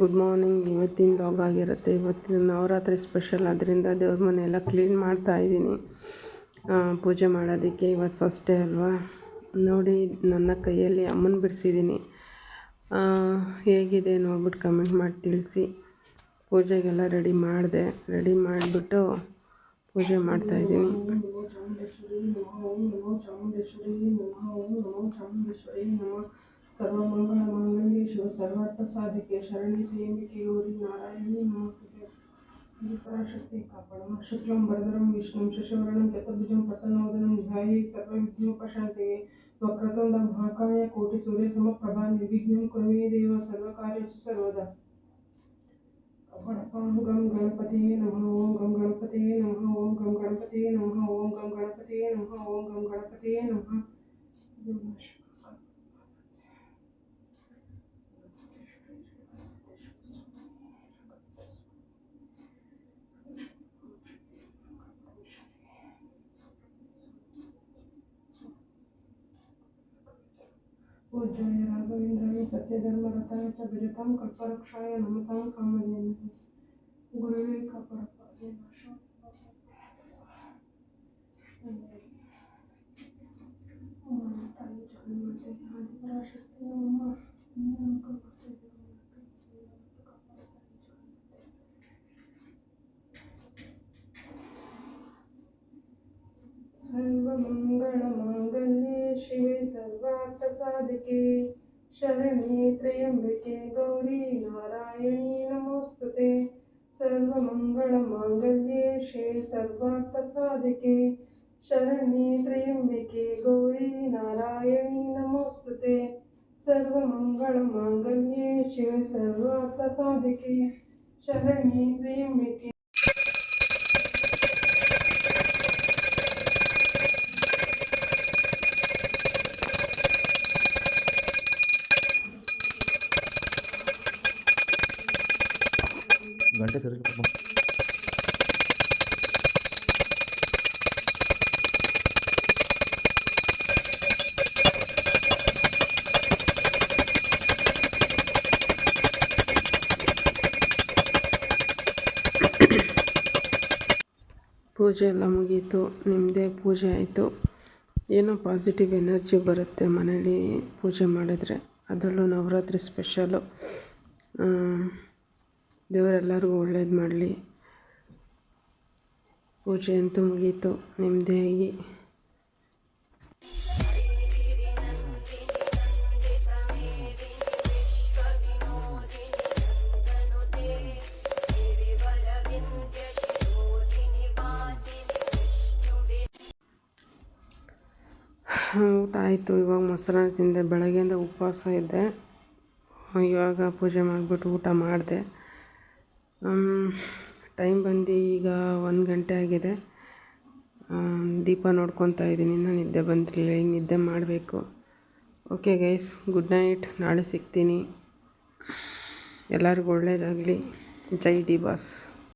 Good morning ಇವತ್ತಿನ log ಆಗಿರುತ್ತೆ. ಇವತ್ತಿನ ನವರಾತ್ರಿ ಸ್ಪೆಷಲ್ ಅದರಿಂದ ದೇವ್ರ ಮನೆ ಎಲ್ಲ ಕ್ಲೀನ್ ಮಾಡ್ತಾ ಇದ್ದೀನಿ. ಪೂಜೆ ಮಾಡೋದಕ್ಕೆ ಇವತ್ತು ಫಸ್ಟ್ ಡೇ ಅಲ್ವಾ? ನೋಡಿ, ನನ್ನ ಕೈಯಲ್ಲಿ ಅಮ್ಮನ ಬಿಡಿಸಿದ್ದೀನಿ. ಹೇಗಿದೆ ನೋಡ್ಬಿಟ್ಟು ಕಮೆಂಟ್ ಮಾಡಿ ತಿಳಿಸಿ. ಪೂಜೆಗೆಲ್ಲ ರೆಡಿ ಮಾಡಿದೆ. ರೆಡಿ ಮಾಡಿಬಿಟ್ಟು ಪೂಜೆ ಮಾಡ್ತಾಯಿದ್ದೀನಿ ಸರ್ವಮಂಗಳ ಶಿವ ಸರ್ವಾರ್ಥ ಸಾಧಿಕೆ ಶರಣಿ ತ್ರಿಯಂಬಿಕೆ ಗೌರಿ ನಾರಾಯಣಿ ನಮಸ್ತೆ ಪರಾಶಕ್ತಿ ಕಾಪಾಡಮ ಶುಕ್ಲಂ ಭರದರಂ ವಿಷ್ಣುಂ ಶಶವರ್ಣಂ ಚತುರ್ಭುಜಂ ಪ್ರಸನ್ನೋದನಂ ಧ್ಯಾಯೇ ಸರ್ವವಿಘ್ನೋಪಶಾಂತಯೇ ವಕ್ರತುಂಡ ಮಹಾಕಾಯ ಕೋಟಿ ಸೂರ್ಯ ಸಮಪ್ರಭಾ ನಿರ್ವಿಘ್ನಂ ಕುರುಮೇ ದೇವ ಸರ್ವಕಾರ್ಯಸು ಸರ್ವದಾ ಗಣಪಾಂ ಗಂ ಗಣಪತಿಯೇ ನಮಃ ಓಂ ಗಂ ಗಣಪತಿಯೇ ನಮಃ ಓಂ ಗಂ ಗಣಪತಿಯೇ ನಮಃ ಓಂ ಗಂ ಗಣಪತಿಯೇ ನಮಃ ಓಂ ಗಂ ಗಣಪತಿಯೇ पूज्य राघवेन्द्रम सत्यधर्म रथ चिता कल्परक्षा नमता कामें गुरुवे कपड़ा सर्वमंगलमा साधके शरणे त्र्यंबके गौरी नारायणी नमोस्तुते. सर्वमङ्गलमाङ्गल्ये शे सर्वार्थसाधके शरण्ये त्र्यंबके गौरी नारायणी नमोस्तुते. सर्वमङ्गलमाङ्गल्ये शे सर्वार्थसाधके शरण्ये त्र्यं ಗಂಟೆ ಸರಿ ಪೂಜೆ ಎಲ್ಲ ಮುಗೀತು ನಿಮ್ಮದೇ ಪೂಜೆ ಆಯಿತು. ಏನೋ ಪಾಸಿಟಿವ್ ಎನರ್ಜಿ ಬರುತ್ತೆ ಮನೇಲಿ ಪೂಜೆ ಮಾಡಿದ್ರೆ. ಅದರಲ್ಲೂ ನವರಾತ್ರಿ ಸ್ಪೆಷಲು ದೇವರೆಲ್ಲರಿಗೂ ಒಳ್ಳೇದು ಮಾಡಲಿ. ಪೂಜೆ ಅಂತೂ ಮುಗೀತು. ನೆಮ್ಮದಿಯಾಗಿ ಊಟ ಆಯಿತು. ಇವಾಗ ಮೊಸರನ್ನ ತಿಂದೆ. ಬೆಳಗ್ಗೆಯಿಂದ ಉಪವಾಸ ಇದ್ದೆ. ಇವಾಗ ಪೂಜೆ ಮಾಡಿಬಿಟ್ಟು ಊಟ ಮಾಡಿದೆ. ಟೈಮ್ ಬಂದು ಈಗ ಒಂದು ಗಂಟೆ ಆಗಿದೆ. ದೀಪ ನೋಡ್ಕೊತಾ ಇದ್ದೀನಿ. ಇನ್ನೂ ನಿದ್ದೆ ಬಂದಿರಲಿಲ್ಲ. ಈಗ ನಿದ್ದೆ ಮಾಡಬೇಕು. ಓಕೆ ಗೈಸ್ ಗುಡ್ ನೈಟ್ ನಾಳೆ ಸಿಗ್ತೀನಿ. ಎಲ್ಲರಿಗೂ ಒಳ್ಳೆಯದಾಗಲಿ ಜೈ ಡಿ ಬಾಸ್.